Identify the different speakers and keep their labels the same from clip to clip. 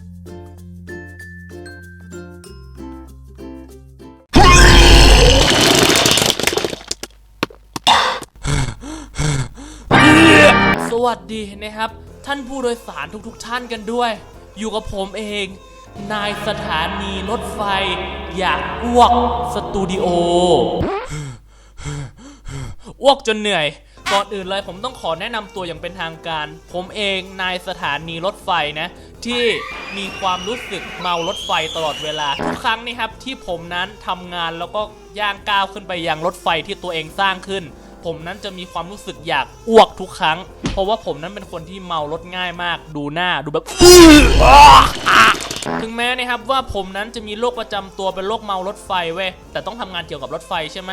Speaker 1: สวัสดีนะครับ ท่านผู้โดยสารทุกๆทท่านกันด้วย อยู่กับผมเอง นายสถานีรถไฟ อยากอ้วกสตูดิโออ้วกจนเหนื่อย ก่อนอื่นเลยผมต้องขอแนะนำตัวอย่างเป็นทางการ ผมเองนายสถานีรถไฟนะ ที่มีความรู้สึกเมารถไฟตลอดเวลา ทุกครั้งนี่ครับที่ผมนั้นทำงานแล้วก็ย่างก้าวขึ้นไปยังรถไฟที่ตัวเองสร้างขึ้น ผมนั้นจะมีความรู้สึกอยากอ้วกทุกครั้ง เพราะว่าผมนั้นเป็นคนที่เมารถง่ายมาก ดูหน้าดูแบบ ถึงแม้นะครับว่าผมนั้นจะมีโรคประจำตัวเป็นโรคเมารถไฟเว้ยแต่ต้องทำงานเกี่ยวกับรถไฟใช่ไหม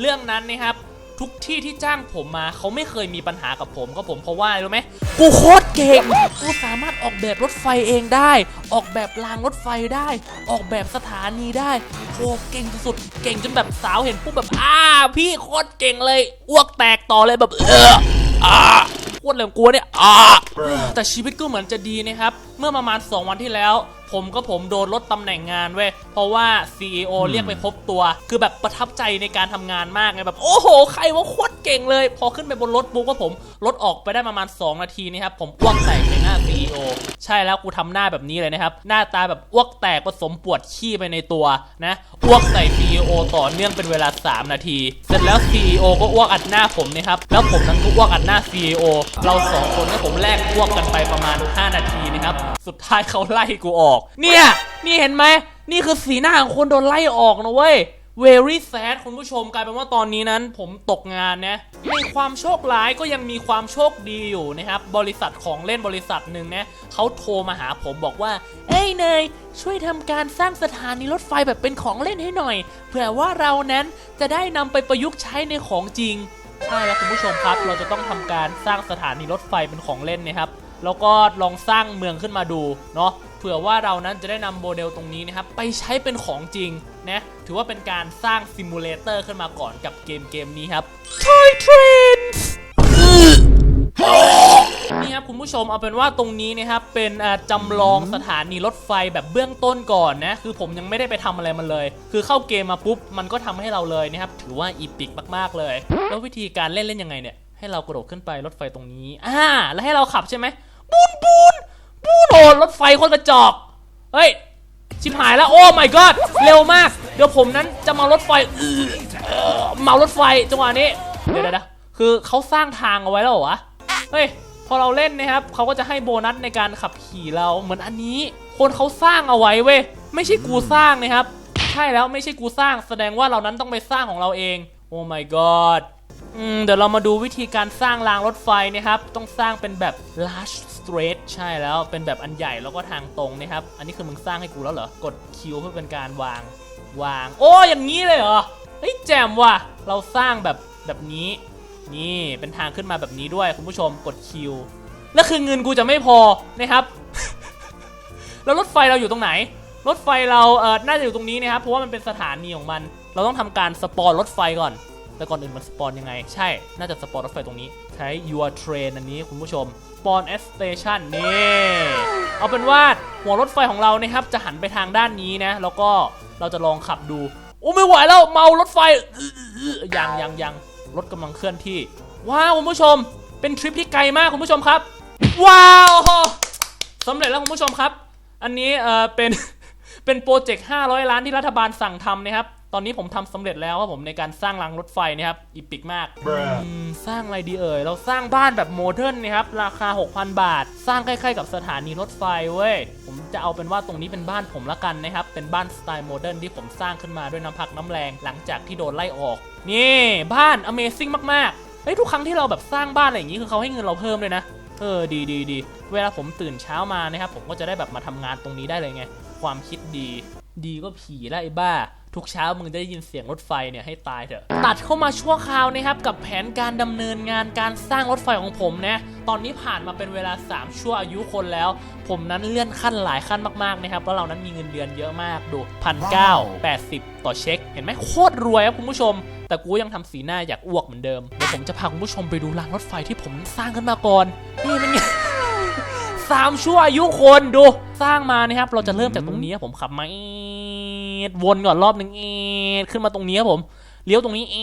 Speaker 1: เรื่องนั้นนะครับ ทุกที่ที่จ้างผมมาเขาไม่เคยมีปัญหากับผมก็ผมเพราะว่าอะไรรู้ไหมกูโคตรเก่งกูสามารถออกแบบรถไฟเองได้ ออกแบบรางรถไฟได้ ออกแบบสถานีได้โอ้เก่งสุดๆเก่งจนแบบสาวเห็นปุ๊บแบบอ้าพี่โคตรเก่งเลยอ้วกแตกต่อเลยแบบเอออ่าโคตรเหลวกลัวเนี่ยอ่าแต่ชีวิตก็เหมือนจะดีนะครับ เมื่อประมาณ 2 วันที่แล้ว ผมก็ผมโดนลดตำแหน่งงานเว้ย เพราะว่า CEO เรียกไปพบตัว คือแบบประทับใจในการทำงานมากไงแบบ โอ้โห ใครว่าโคตรเก่งเลย พอขึ้นไปบนรถปุ๊บก็ผมลดออกไปได้ประมาณ 2 นาทีนะครับ ผมอ้วกแตกในหน้า CEO ใช่แล้วกูทำหน้าแบบนี้เลยนะครับ หน้าตาแบบอ้วกแตกผสมปวดขี้ไปในตัวนะอ้วกใส่ CEO ต่อเนื่องเป็นเวลา 3 นาที เสร็จแล้ว CEO ก็อ้วกอัดหน้าผมนะครับ แล้วผมนั้นก็อ้วกอัดหน้า CEO เราสองคนก็ผมแลกอ้วกกันไปประมาณ 5 นาทีนะครับสุดท้ายเขาไล่กูออก เนี่ย นี่เห็นไหม นี่คือสีหน้าของคนโดนไล่ออกนะเว้ย very sad คุณผู้ชมกลายเป็นว่าตอนนี้นั้นผมตกงานนะในความโชคร้ายก็ยังมีความโชคดีอยู่นะครับ บริษัทของเล่นบริษัทหนึ่งนะเขาโทรมาหาผมบอกว่า เอ้ยเนย ช่วยทำการสร้างสถานีรถไฟแบบเป็นของเล่นให้หน่อย เผื่อว่าเรานั้นจะได้นำไปประยุกต์ใช้ในของจริงใช่แล้วคุณผู้ชมครับ เราจะต้องทำการสร้างสถานีรถไฟเป็นของเล่นนะครับ แล้วก็ลองสร้างเมืองขึ้นมาดูเนาะเผื่อว่าเรานั้นจะได้นำโมเดลตรงนี้นะครับไปใช้เป็นของจริงนะถือว่าเป็นการสร้างซิมูเลเตอร์ขึ้นมาก่อนกับเกมเกมนี้ครับ Toy Trains นี่ครับคุณผู้ชมเอาเป็นว่าตรงนี้นะครับเป็นอ่าจำลองสถานีรถไฟแบบเบื้องต้นก่อนนะคือผมยังไม่ได้ไปทำอะไรมันเลย คือเข้าเกมมาปุ๊บมันก็ทำให้เราเลยนะครับถือว่าอีพิกมากๆเลย แล้ววิธีการเล่นเล่นยังไงเนี่ยให้เรากระโดดขึ้นไปรถไฟตรงนี้อ่าแล้วให้เราขับใช่ไหม บูนบูนบูนโอนรถไฟคนกระจอก เฮ้ย ชิบหายแล้ว โอ้ my god เร็วมาก เดี๋ยวผมนั้นจะเมารถไฟอือเออเมารถไฟจังหวะนี้ เดี๋ยวเดี๋ยวเดี๋ยคือเขาสร้างทางเอาไว้แล้วเหรอวะเฮ้ย พอเราเล่นนะครับเขาก็จะให้โบนัสในการขับขี่เราเหมือนอันนี้ คนเขาสร้างเอาไว้เว้ย ไม่ใช่กูสร้างนะครับ ใช่แล้วไม่ใช่กูสร้าง แสดงว่าเรานั้นต้องไปสร้างของเราเอง โอ้ my god เดี๋ยวเรามาดูวิธีการสร้างรางรถไฟนะครับ ต้องสร้างเป็นแบบ large straight ใช่แล้ว เป็นแบบอันใหญ่แล้วก็ทางตรงนะครับ อันนี้คือมึงสร้างให้กูแล้วเหรอ กดคิวเพื่อเป็นการวาง วาง โอ้อย่างนี้เลยเหรอ เฮ้ยแจ่มว่ะ เราสร้างแบบแบบนี้ นี่เป็นทางขึ้นมาแบบนี้ด้วยคุณผู้ชม กดคิว แล้วคือเงินกูจะไม่พอนะครับ แล้วรถไฟเราอยู่ตรงไหน รถไฟเราเออน่าจะอยู่ตรงนี้นะครับ เพราะว่ามันเป็นสถานีของมัน เราต้องทำการสปอนรถไฟก่อน แต่ก่อนอื่นมันสปอนยังไง ใช่ น่าจะสปอนรถไฟตรงนี้ ใช้ your train อันนี้คุณผู้ชม spawn at station นี่เอาเป็นว่าหัวรถไฟของเรานะครับจะหันไปทางด้านนี้นะ แล้วก็เราจะลองขับดูโอ้ไม่ไหวแล้วเมารถไฟยังยังยังรถกำลังเคลื่อนที่ ว้าวคุณผู้ชม เป็นทริปที่ไกลมากคุณผู้ชมครับ ว้าวสำเร็จแล้วคุณผู้ชมครับ อันนี้เออเป็นเป็นโปรเจกต์500 ล้านที่รัฐบาลสั่งทำนะครับ อนนี้ผมทำสำเร็จแล้วครับผมในการสร้างรางรถไฟนะครับอีปิกมากอืมสร้างอะไรดีเอ่ย เราสร้างบ้านแบบโมเดิร์นนะครับราคา 6,000 บาท สร้างใกล้ๆกับสถานีรถไฟเว้ย ผมจะเอาเป็นว่าตรงนี้เป็นบ้านผมละกันนะครับ เป็นบ้านสไตล์โมเดิร์นที่ผมสร้างขึ้นมาด้วยน้ำพักน้ำแรงหลังจากที่โดนไล่ออก นี่บ้าน Amazing มากๆเฮ้ยทุกครั้งที่เราแบบสร้างบ้านอะไรอย่างนี้คือเขาให้เงินเราเพิ่มเลยนะเออดีดีดีเวลาผมตื่นเช้ามานะครับผมก็จะได้แบบมาทำงานตรงนี้ได้เลยไง ความคิดดี ดีก็ผีละไอ้บ้า ทุกเช้ามึงจะได้ยินเสียงรถไฟเนี่ยให้ตายเถอะ ตัดเข้ามาชั่วคราวนะครับกับแผนการดำเนินงานการสร้างรถไฟของผมนะตอนนี้ผ่านมาเป็นเวลา 3 ชั่วอายุคนแล้ว ผมนั้นเลื่อนขั้นหลายขั้นมากๆนะครับแล้วเรานั้นมีเงินเดือนเยอะมากดูพันเก้าแปดสิบต่อเช็ค เห็นไหมโคตรรวยครับคุณผู้ชม แต่กูยังทำสีหน้าอยากอ้วกเหมือนเดิมเดี๋ยวผมจะพาคุณผู้ชมไปดูรางรถไฟที่ผมสร้างขึ้นมาก่อนนี่เป็นไง ส3ชั่วอายุคนดู สร้างมานะครับ เราจะเริ่มจากตรงนี้ครับผมขับมาวนก่อนรอบหนึ่งเอขึ้นมาตรงนี้ครับผมเลี้ยวตรงนี้เอ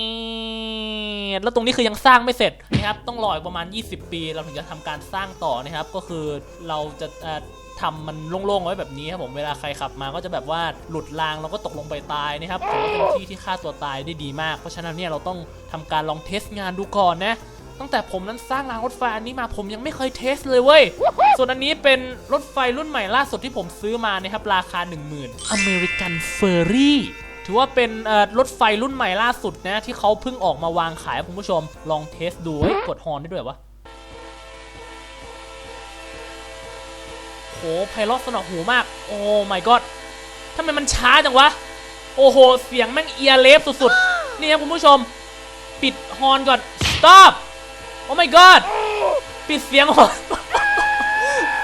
Speaker 1: แล้วตรงนี้คือยังสร้างไม่เสร็จนะครับ ต้องรออีกประมาณ 20 ปี เราถึงจะทำการสร้างต่อนะครับ ก็คือเราจะเอ่อทำมันโล่งๆไว้แบบนี้ครับผม เวลาใครขับมาก็จะแบบว่าหลุดรางแล้วก็ตกลงไปตายนะครับถือว่าเป็นที่ที่ฆ่าตัวตายได้ดีมาก เพราะฉะนั้นเนี่ยเราต้องทำการลองเทสงานดูก่อนนะ ตั้งแต่ผมนั้นสร้างรางรถไฟอันนี้มาผมยังไม่เคยเทสเลยเว้ย ส่วนอันนี้เป็นรถไฟรุ่นใหม่ล่าสุดที่ผมซื้อมานะครับราคา 10,000 American Ferry ถือว่าเป็นเอ่อรถไฟรุ่นใหม่ล่าสุดนะที่เขาเพิ่งออกมาวางขายคุณผู้ชม ลองเทสดูเฮ้ยกดฮอร์นได้ด้วยเหรอวะโหไพเราะสนอหูมาก โอ้ my god ทำไมมันช้าจังวะ โอ้โห เสียงแม่งเอียร์เลฟสุดๆ นี่ครับคุณผู้ชม ปิดฮอร์นก่อน stop โอ้ my god ปิดเสียงฮอร์น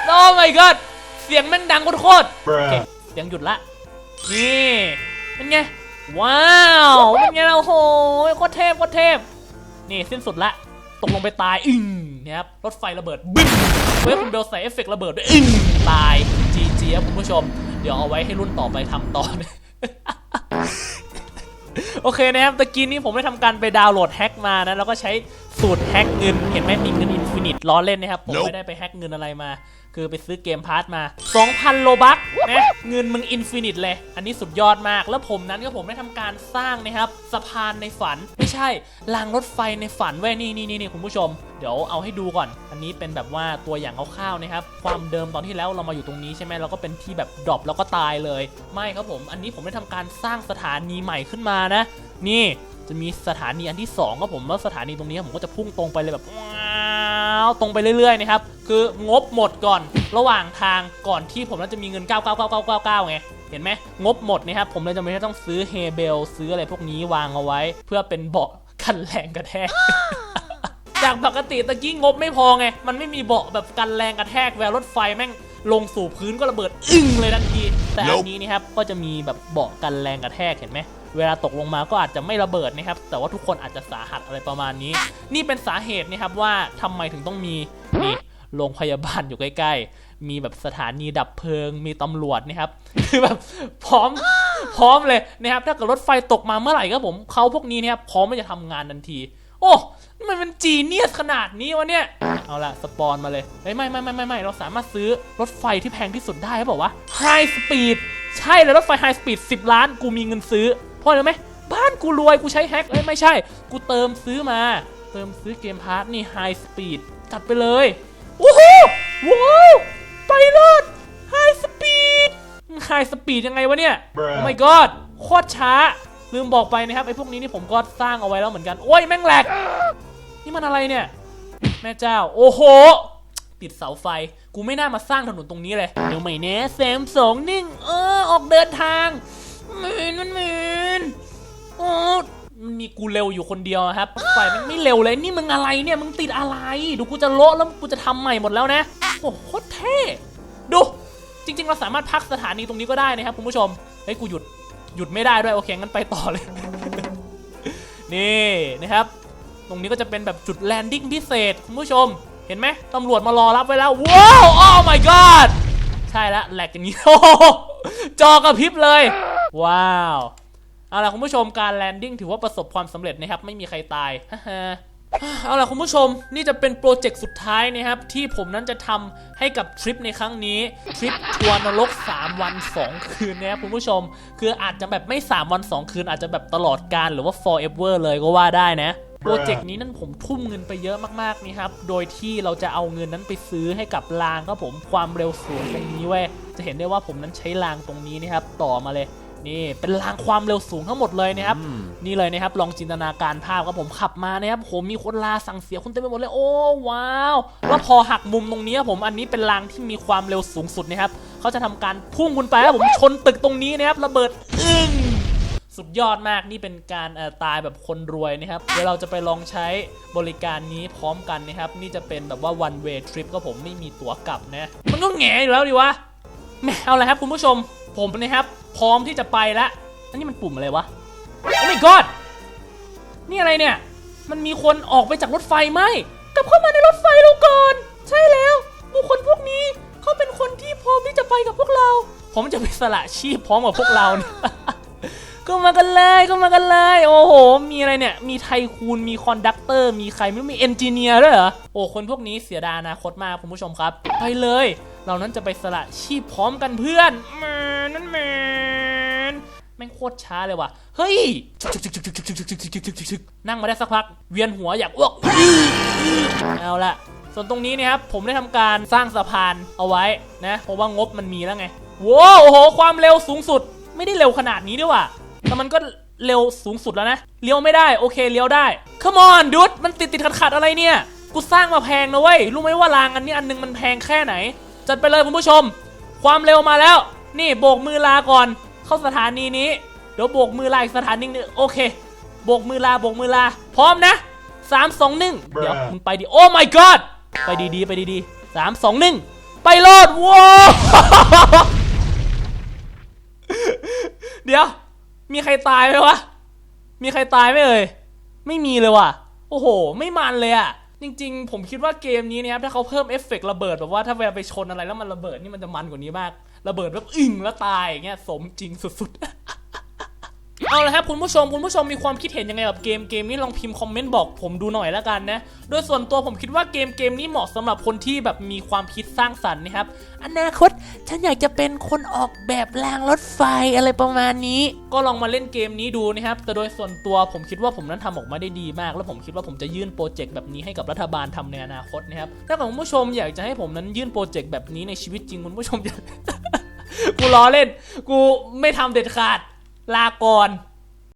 Speaker 1: โอ้ my god เสียงแม่งดังโคตรๆโอเคเสียงหยุดละ นี่เป็นไง ว้าวเป็นไงเราโหยโคตรเทพโคตรเทพ นี่สิ้นสุดละ ตกลงไปตายอึ้งเนี่ยครับ รถไฟระเบิดบึ้งเฮ้ยคุณเบลใส่เอฟเฟกต์ระเบิดด้วยอึ้งตายจีจีครับคุณผู้ชม เดี๋ยวเอาไว้ให้รุ่นต่อไปทำต่อ โอเคนะครับตะกี้นี้ผมได้ทำการไปดาวน์โหลดแฮ็กมานะ แล้วก็ใช้สูตรแฮ็กเงิน เห็นไหมมีเงินอินฟินิตล้อเล่นนะครับ ผมไม่ได้ไปแฮ็กเงินอะไรมา คือไปซื้อเกมพาร์ทมา 2,000 โลบัคนะเงินมึงอินฟินิตเลย อันนี้สุดยอดมาก แล้วผมนั้นก็ผมได้ทำการสร้างนะครับสะพานในฝัน ไม่ใช่รางรถไฟในฝันเว้ยนี่นี่นี่คุณผู้ชม เดี๋ยวเอาให้ดูก่อน อันนี้เป็นแบบว่าตัวอย่างคร่าวๆนะครับ ความเดิมตอนที่แล้วเรามาอยู่ตรงนี้ใช่ไหมเราก็เป็นที่แบบดรอปแล้วก็ตายเลย ไม่ครับผม อันนี้ผมได้ทำการสร้างสถานีใหม่ขึ้นมานะ นี่จะมีสถานีอันที่2ครับผมแล้วสถานีตรงนี้ผมก็จะพุ่งตรงไปเลยแบบว้าวตรงไปเรื่อยๆนะครับ คืองบหมดก่อนระหว่างทางก่อนที่ผมจะมีเงิน99999ไงเห็นไหมงบหมดนะครับผมเลยจะไม่ต้องซื้อเฮเบลซื้ออะไรพวกนี้วางเอาไว้ เพื่อเป็นเบาะกันแรงกระแทกจากปกติตะกี้งบไม่พอไง มันไม่มีเบาะแบบกันแรงกระแทกเวลารถไฟแม่งลงสู่พื้นก็ระเบิดอึ้งเลยทันที แต่อันนี้นี่ครับก็จะมีแบบเบาะกันแรงกระแทกเห็นไหมเวลาตกลงมาก็อาจจะไม่ระเบิดนะครับ แต่ว่าทุกคนอาจจะสาหัสอะไรประมาณนี้ นี่เป็นสาเหตุนะครับว่าทำไมถึงต้องมีนี่ โรงพยาบาลอยู่ใกล้ ๆ มีแบบสถานีดับเพลิง มีตำรวจนะครับ คือแบบพร้อมพร้อมเลยนะครับ ถ้าเกิดรถไฟตกมาเมื่อไหร่ก็ผมเขาพวกนี้นะครับพร้อมที่จะทำงานทันที โอ้มันเป็นจีเนียสขนาดนี้วะเนี่ย เอาละสปอนมาเลยไม่ไม่ไม่ไม่ไม่เราสามารถซื้อรถไฟที่แพงที่สุดได้หรือเปล่าวะไฮสปีดใช่เลยรถไฟไฮสปีด10 ล้าน กูมีเงินซื้อเพราะอะไรรู้ไหมบ้านกูรวยกูใช้แฮกเอ้ยไม่ใช่ กูเติมซื้อมา เติมซื้อเกมพาร์ทนี่ไฮสปีดจัดไปเลย โอ้โหว้าวไปรอดไฮสปีดไฮสปีดยังไงวะเนี่ยโอ้ my god โคตรช้า ลืมบอกไปนะครับไอ้พวกนี้นี่ผมก็สร้างเอาไว้แล้วเหมือนกัน โอ้ยแม่งแหลก นี่มันอะไรเนี่ย แม่เจ้า โอ้โหปิดเสาไฟ กูไม่น่ามาสร้างถนนตรงนี้เลย เดี๋ยวไม่แน่แซมสองนิ่ง เออ ออกเดินทางหมืนมันหมืนโอ้ มันมีกูเร็วอยู่คนเดียวอะครับไฟมันไม่เร็วเลยนี่มึงอะไรเนี่ยมึงติดอะไร ดูกูจะโละแล้วกูจะทำใหม่หมดแล้วนะโอ้โหเท่ดูจริง ๆ เราสามารถพักสถานีตรงนี้ก็ได้นะครับคุณผู้ชมเฮ้ยกูหยุดหยุดไม่ได้ด้วยโอเคงั้นไปต่อเลย นี่นะครับ ตรงนี้ก็จะเป็นแบบจุดแลนดิ้งพิเศษคุณผู้ชม เห็นไหมตำรวจมารอรับไว้แล้วว้าวโอ้ my god ใช่แล้วแหลกอย่างนี้โอ้โหจอกระพริบเลย ว้าว เอาล่ะคุณผู้ชมการแลนดิ้งถือว่าประสบความสำเร็จนะครับไม่มีใครตายฮ่าฮ่าเอาล่ะคุณผู้ชมนี่จะเป็นโปรเจกต์สุดท้ายนะครับ ที่ผมนั้นจะทำให้กับทริปในครั้งนี้ ทริปทัวร์นรก 3 วัน 2 คืนนะครับคุณผู้ชม คืออาจจะแบบไม่ 3 วัน 2 คืน อาจจะแบบตลอดการหรือว่า forever เลยก็ว่าได้นะโปรเจกต์นี้นั่นผมทุ่มเงินไปเยอะมากๆนี่ครับ โดยที่เราจะเอาเงินนั้นไปซื้อให้กับรางครับผมความเร็วสูงตรงนี้เว้ยจะเห็นได้ว่าผมนั้นใช้รางตรงนี้นะครับต่อมาเลย นี่เป็นรางความเร็วสูงทั้งหมดเลยนะครับ นี่เลยนะครับลองจินตนาการภาพครับผมขับมานะครับผมมีคนลาสั่งเสียคนเต็มไปหมดเลยโอ้ว้าวแล้วพอหักมุมตรงนี้ครับผมอันนี้เป็นรางที่มีความเร็วสูงสุดนะครับเขาจะทำการพุ่งคุณไปครับผมชนตึกตรงนี้นะครับระเบิดอึ้งสุดยอดมากนี่เป็นการเอ่อตายแบบคนรวยนะครับเดี๋ยวเราจะไปลองใช้บริการนี้พร้อมกันนะครับ นี่จะเป็นแบบว่า one way trip ก็ผมไม่มีตั๋วกลับนะ มันก็แหงอยู่แล้วดิวะแหมเอาละครับคุณผู้ชม ผมนะครับ พร้อมที่จะไปแล้วอันนี้มันปุ่มอะไรวะ โอ้ my god นี่อะไรเนี่ย มันมีคนออกไปจากรถไฟไหมกลับเข้ามาในรถไฟเราก่อน ใช่แล้วบุคคลพวกนี้เขาเป็นคนที่พร้อมที่จะไปกับพวกเรา ผมจะไปสละชีพพร้อมกับพวกเราเนี่ย ก็มากันเลยก็มากันเลย โอ้โห มีอะไรเนี่ย มีไทคูน มีคอนดักเตอร์ มีใครไม่รู้ มีเอนจิเนียร์ด้วยเหรอ โอ้คนพวกนี้เสียดายอนาคตมากคุณผู้ชมครับ ไปเลย เรานั้นจะไปสละชีพพร้อมกันเพื่อน นนั่นแมนแม่งโคตรช้าเลยว่ะ เฮ้ย นั่งมาได้สักพัก เวียนหัวอยากอ้วก เอาละส่วนตรงนี้เนี่ยครับผมได้ทำการสร้างสะพานเอาไว้นะ เพราะว่างบมันมีแล้วไงว้าวโอ้โห ความเร็วสูงสุด ไม่ได้เร็วขนาดนี้ด้วยว่ะ แต่มันก็เร็วสูงสุดแล้วนะ เลี้ยวไม่ได้ โอเค เลี้ยวได้ Come on ดุดมันติดติดขัดขัดๆอะไรเนี่ย กูสร้างมาแพงนะเว้ย รู้ไหมว่ารางอันนี้อันนึงมันแพงแค่ไหน จัดไปเลยคุณผู้ชม ความเร็วมาแล้ว นี่โบกมือลาก่อน เข้าสถานีนี้ เดี๋ยวโบกมือลาอีกสถานีหนึงโอเค โบกมือลาโบกมือลา พร้อมนะสามสองหนึ่งเดี๋ยวมึงไปดิโอ้ my god ไปดีๆไปดีๆสามสองหนึ่งไปโลดว้าวเดี๋ยว มีใครตายไหมวะ มีใครตายไหมเอ่ยไม่มีเลยว่ะ โอ้โห ไม่มันเลยอะจริง ๆ ผมคิดว่าเกมนี้เนี่ยครับถ้าเขาเพิ่มเอฟเฟกต์ระเบิดแบบว่าถ้าเวลาไปชนอะไรแล้วมันระเบิดนี่มันจะมันกว่านี้มาก ระเบิดแบบอึ้งแล้วตายอย่างเงี้ยสมจริงสุดๆ เอาละครับคุณผู้ชมคุณผู้ชมมีความคิดเห็นยังไงกับเกมเกมนี้ลองพิมพ์คอมเมนต์บอกผมดูหน่อยแล้วกันนะโดยส่วนตัวผมคิดว่าเกมเกมนี้เหมาะสำหรับคนที่แบบมีความคิดสร้างสรรค์นะครับอนาคตฉันอยากจะเป็นคนออกแบบรางรถไฟอะไรประมาณนี้ ก็ลองมาเล่นเกมนี้ดูนะครับแต่โดยส่วนตัวผมคิดว่าผมนั้นทำออกมาได้ดีมาก แล้วผมคิดว่าผมจะยื่นโปรเจกต์แบบนี้ให้กับรัฐบาลทำในอนาคตนะครับถ้าคุณผู้ชมอยากจะให้ผมนั้นยื่นโปรเจกต์แบบนี้ในชีวิตจริงคุณผู้ชมจะกูล้อเล่น กูไม่ทำเด็ดขาด ลาก่อน